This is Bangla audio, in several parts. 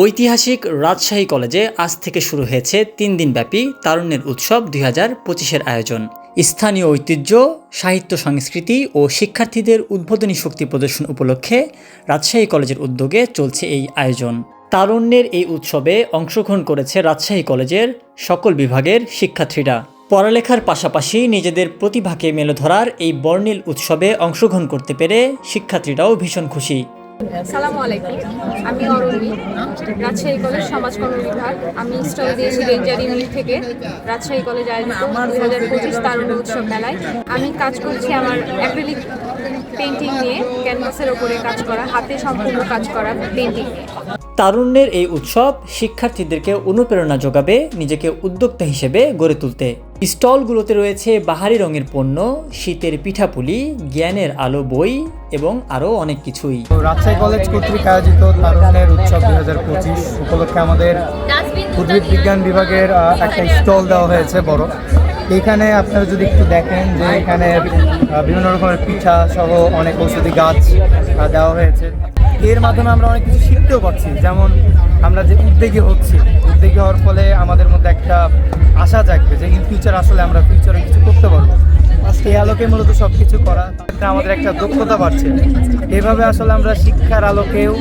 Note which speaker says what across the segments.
Speaker 1: ঐতিহাসিক রাজশাহী কলেজে আজ থেকে শুরু হয়েছে তিন দিনব্যাপী তারুণ্যের উৎসব দুই হাজার পঁচিশের আয়োজন। স্থানীয় ঐতিহ্য, সাহিত্য সংস্কৃতি ও শিক্ষার্থীদের উদ্বোধনী শক্তি প্রদর্শন উপলক্ষে রাজশাহী কলেজের উদ্যোগে চলছে এই আয়োজন। তারুণ্যের এই উৎসবে অংশগ্রহণ করেছে রাজশাহী কলেজের সকল বিভাগের শিক্ষার্থীরা। পড়ালেখার পাশাপাশি নিজেদের প্রতিভাকে মেলে ধরার এই বর্ণিল উৎসবে অংশগ্রহণ করতে পেরে শিক্ষার্থীরাও ভীষণ খুশি।
Speaker 2: সালামু আলাইকুম। আমি অরণ্যী রাজশাহী কলেজ সমাজকর্ম বিভাগ। আমি স্টল দিয়েছি রেঞ্জার ইউনিট থেকে। রাজশাহী কলেজ আয়োজিত দু হাজার পঁচিশ তারুণ্য উৎসব মেলায়। আমি কাজ করছি আমার অ্যাক্রিলিক পেন্টিং নিয়ে ক্যানভাসের ওপরে কাজ করা হাতে সম্পূর্ণ কাজ করা পেন্টিং নিয়ে।
Speaker 1: তারুণ্যের এই উৎসব শিক্ষার্থীদেরকে অনুপ্রেরণা যোগাবে নিজেকে উদ্যোক্তা হিসেবে গড়ে তুলতে। স্টলগুলোতে রয়েছে বাহারি রঙের পণ্য শীতের পিঠাপুলি জ্ঞানের আলো বই এবং আরও অনেক কিছুই।
Speaker 3: রাজশাহী কলেজ কর্তৃক আয়োজিত তারুণ্যের উৎসব দুই হাজার পঁচিশ উপলক্ষে আমাদের উদ্ভিদ বিজ্ঞান বিভাগের আহ, একটা স্টল দেওয়া হয়েছে বড়। এখানে আপনারা যদি একটু দেখেন যে এখানে বিভিন্ন রকমের পিঠা সহ অনেক ঔষধি গাছ দেওয়া হয়েছে। এর মাধ্যমে আমরা অনেক কিছু শিখতেও পারছি। যেমন আমরা যে উদ্যোগী হচ্ছি, উদ্যোগী হওয়ার ফলে আমাদের মধ্যে একটা আশা জাগবে যে ইন ফিউচার আসলে আমরা ফিউচারে কিছু করতে পারব। এই আলোকে মূলত সব কিছু করা আমাদের একটা দক্ষতা বাড়ছে। এভাবে আসলে আমরা শিক্ষার আলোকেও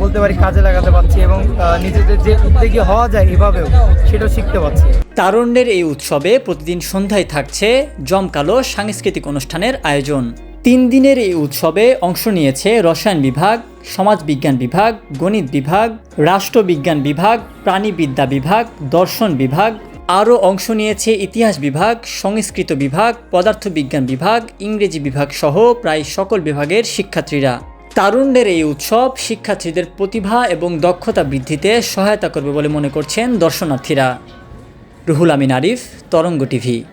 Speaker 3: বলতে পারি কাজে লাগাতে পারছি এবং নিজেদের যে উদ্যোগী হওয়া যায় এভাবেও, সেটাও শিখতে পারছি।
Speaker 1: তারুণ্যের এই উৎসবে প্রতিদিন সন্ধ্যায় থাকছে জমকালো সাংস্কৃতিক অনুষ্ঠানের আয়োজন। তিন দিনের এই উৎসবে অংশ নিয়েছে রসায়ন বিভাগ, সমাজবিজ্ঞান বিভাগ, গণিত বিভাগ, রাষ্ট্রবিজ্ঞান বিভাগ, প্রাণীবিদ্যা বিভাগ, দর্শন বিভাগ আরও অংশ নিয়েছে ইতিহাস বিভাগ, সংস্কৃত বিভাগ, পদার্থবিজ্ঞান বিভাগ, ইংরেজি বিভাগ সহ প্রায় সকল বিভাগের শিক্ষার্থীরা। তারুণ্যের এই উৎসব শিক্ষার্থীদের প্রতিভা এবং দক্ষতা বৃদ্ধিতে সহায়তা করবে বলে মনে করছেন দর্শনার্থীরা। রুহুল আমিন আরিফ, তরঙ্গ টিভি।